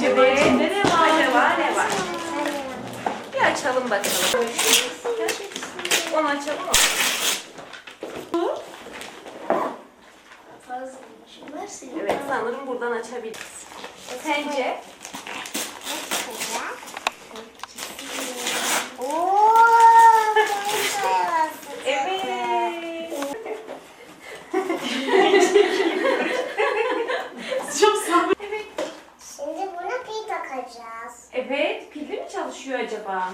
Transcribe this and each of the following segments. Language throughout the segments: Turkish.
Önce ne var ne var ne var. Bir açalım bakalım. Onu açalım mı? Evet sanırım buradan açabiliriz. Sence? Pil takacağız. Evet. Pilli mi çalışıyor acaba?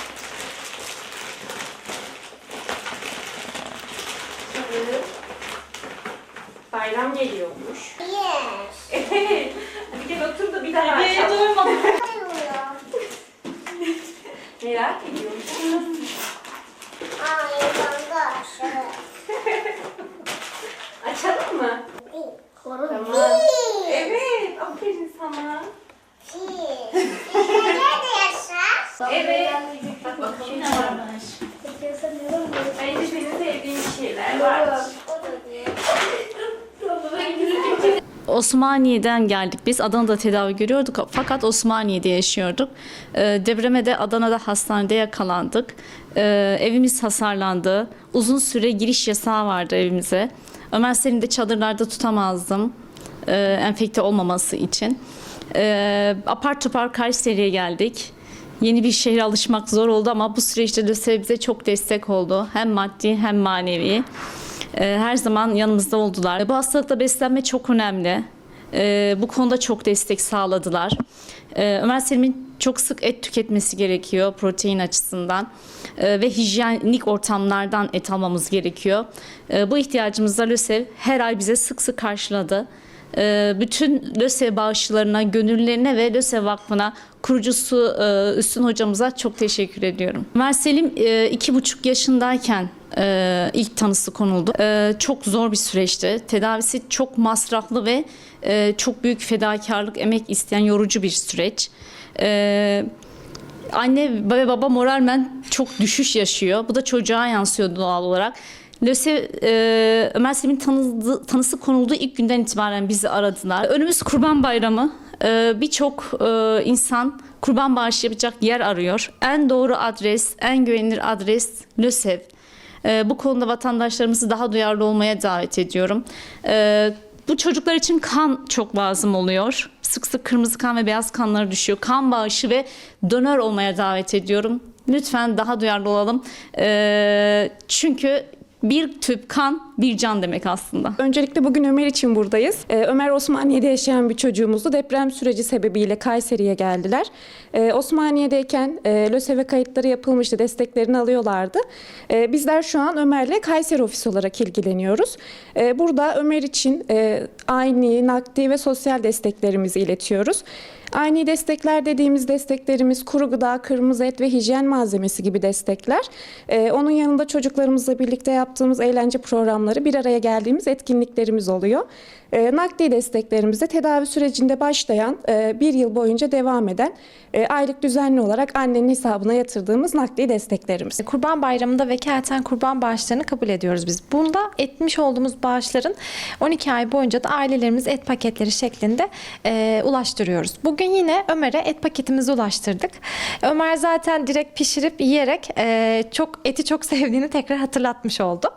Evet. Bayram geliyormuş. Yes. Evet. Hadi gel otur da bir daha Bebeğe açalım. doymadım. Merak ediyorum. Aa, yıkandı aşağı. Açalım mı? Evet. Bak bakalım ne varmış. Bence senin sevdiğin bir şeyler var. Osmaniye'den geldik biz. Adana'da tedavi görüyorduk fakat Osmaniye'de yaşıyorduk. Ee, depreme de Adana'da hastanede yakalandık. Ee, evimiz hasarlandı. Uzun süre giriş yasağı vardı evimize. Ömer Selim'i de çadırlarda tutamazdım. Ee, enfekte olmaması için. Ee, apar topar Kayseri'ye geldik. Yeni bir şehre alışmak zor oldu ama bu süreçte de bize çok destek oldu. Hem maddi hem manevi. Ee, her zaman yanımızda oldular. Bu hastalıkla beslenme çok önemli. Ee, bu konuda çok destek sağladılar. Ee, Ömer Selim'in çok sık et tüketmesi gerekiyor protein açısından ve hijyenik ortamlardan et almamız gerekiyor. Bu ihtiyacımızda LÖSEV her ay bize sık sık karşıladı. Ee, bütün LÖSEV bağışçılarına, gönüllerine ve LÖSEV Vakfı'na kurucusu e, Üstün hocamıza çok teşekkür ediyorum. Ömer Selim e, iki buçuk yaşındayken e, ilk tanısı konuldu. Çok zor bir süreçti. Tedavisi çok masraflı ve çok büyük fedakarlık, emek isteyen yorucu bir süreç. Anne ve baba moralmen çok düşüş yaşıyor. Bu da çocuğa yansıyor doğal olarak. LÖSEV, e, Ömer Selim'in tanısı konulduğu ilk günden itibaren bizi aradılar. Önümüz Kurban Bayramı. E, Birçok e, insan kurban bağışı yapacak yer arıyor. En doğru adres, en güvenilir adres LÖSEV. E, bu konuda vatandaşlarımızı daha duyarlı olmaya davet ediyorum. E, bu çocuklar için kan çok lazım oluyor. Sık sık kırmızı kan ve beyaz kanları düşüyor. Kan bağışı ve donör olmaya davet ediyorum. Lütfen daha duyarlı olalım. E, çünkü bir tüp kan bir can demek aslında. Öncelikle bugün Ömer için buradayız. Ee, Ömer Osmaniye'de yaşayan bir çocuğumuzdu. Deprem süreci sebebiyle Kayseri'ye geldiler. Ee, Osmaniye'deyken e, LÖSEV'e kayıtları yapılmıştı, desteklerini alıyorlardı. Ee, bizler şu an Ömer'le Kayseri ofisi olarak ilgileniyoruz. Ee, burada Ömer için e, aynı, nakdi ve sosyal desteklerimizi iletiyoruz. Aynı destekler dediğimiz desteklerimiz kuru gıda, kırmızı et ve hijyen malzemesi gibi destekler. Ee, onun yanında çocuklarımızla birlikte yaptığımız eğlence programları bir araya geldiğimiz etkinliklerimiz oluyor. Ee, nakdi desteklerimizde tedavi sürecinde başlayan e, bir yıl boyunca devam eden e, aylık düzenli olarak annenin hesabına yatırdığımız nakdi desteklerimiz. Kurban Bayramı'nda vekaleten kurban bağışlarını kabul ediyoruz biz. Bunda etmiş olduğumuz bağışların 12 ay boyunca da ailelerimiz et paketleri şeklinde e, ulaştırıyoruz. Bugün yine Ömer'e et paketimizi ulaştırdık. Ömer zaten direkt pişirip yiyerek e, çok eti çok sevdiğini tekrar hatırlatmış oldu.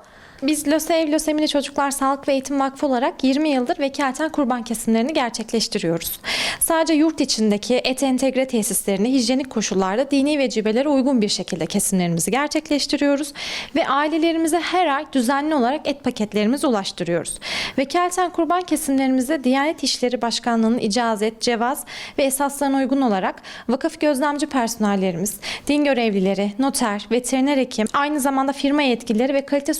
Biz LÖSEV, Lösemili Çocuklar Sağlık ve Eğitim Vakfı olarak 20 yıldır vekaleten kurban kesimlerini gerçekleştiriyoruz. Sadece yurt içindeki et entegre tesislerini hijyenik koşullarda dini vecibelere uygun bir şekilde kesimlerimizi gerçekleştiriyoruz ve ailelerimize her ay düzenli olarak et paketlerimizi ulaştırıyoruz. Vekaleten kurban kesimlerimize Diyanet İşleri Başkanlığı'nın icazet, cevaz ve esaslarına uygun olarak vakıf gözlemci personellerimiz, din görevlileri, noter, veteriner hekim, aynı zamanda firma yetkilileri ve kalite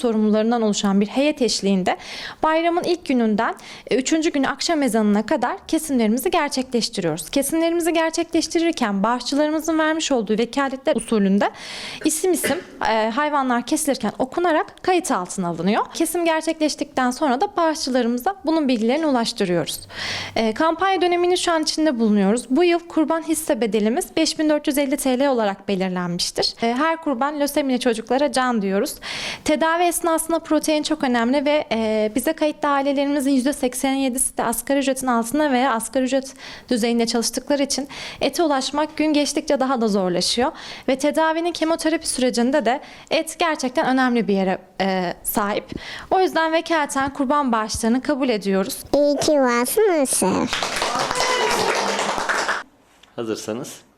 sorumlularından oluşan bir heyet eşliğinde bayramın ilk gününden 3. günü akşam ezanına kadar kesimlerimizi gerçekleştiriyoruz. Kesimlerimizi gerçekleştirirken bağışçılarımızın vermiş olduğu vekaletler usulünde isim isim e, hayvanlar kesilirken okunarak kayıt altına alınıyor. Kesim gerçekleştikten sonra da bağışçılarımıza bunun bilgilerini ulaştırıyoruz. E, kampanya dönemini şu an içinde bulunuyoruz. Bu yıl kurban hisse bedelimiz 5450 TL olarak belirlenmiştir. E, her kurban lösemili çocuklara can diyoruz. Tedavi esnasında aslında protein çok önemli ve e, bize kayıtlı ailelerimizin %87'si de asgari ücretin altında veya asgari ücret düzeyinde çalıştıkları için ete ulaşmak gün geçtikçe daha da zorlaşıyor. Ve tedavinin kemoterapi sürecinde de et gerçekten önemli bir yere e, sahip. O yüzden vekaleten kurban bağışlarını kabul ediyoruz. İyi ki varsın Asaf. Hazırsanız